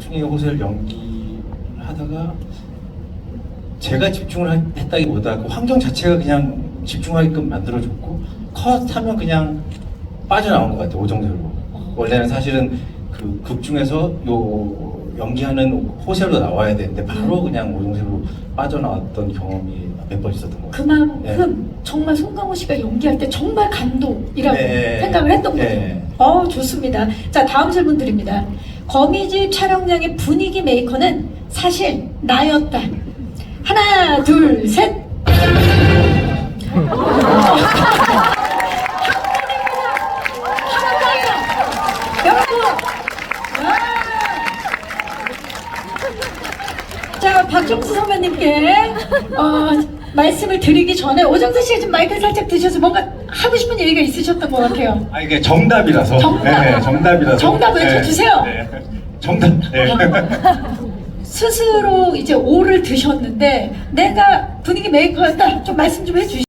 극중의 호세를 연기하다가 제가 집중을 하- 했다기보다 그 환경 자체가 그냥 집중하게끔 만들어줬고 컷 하면 그냥 빠져나온 것 같아요 오정세로 원래는 사실은 그 극 중에서 요 연기하는 호세로 나와야 되는데 바로 그냥 오정세로 빠져나왔던 경험이 몇 번 있었던 것 같아요 그만큼 정말 송강호 씨가 연기할 때 정말 감동이라고 네. 생각을 했던. 네. 어 좋습니다. 자 다음 질문 드립니다. 거미집 촬영장의 분위기 메이커는 사실 나였다. 하나 둘 셋. 자 박정수 선배님께 어, 말씀을 드리기 전에 오정세 씨가 좀 마이크 살짝 드셔서 뭔가 하고 싶은 얘기가 있으셨던 것 같아요. 아 이게 정답이라서 정답. 네, 정답이라서 정답 외쳐주세요. 네, 네. 정답 네. 스스로 이제 오를 드셨는데 내가 분위기 메이커였다 좀 말씀 좀 해주시죠.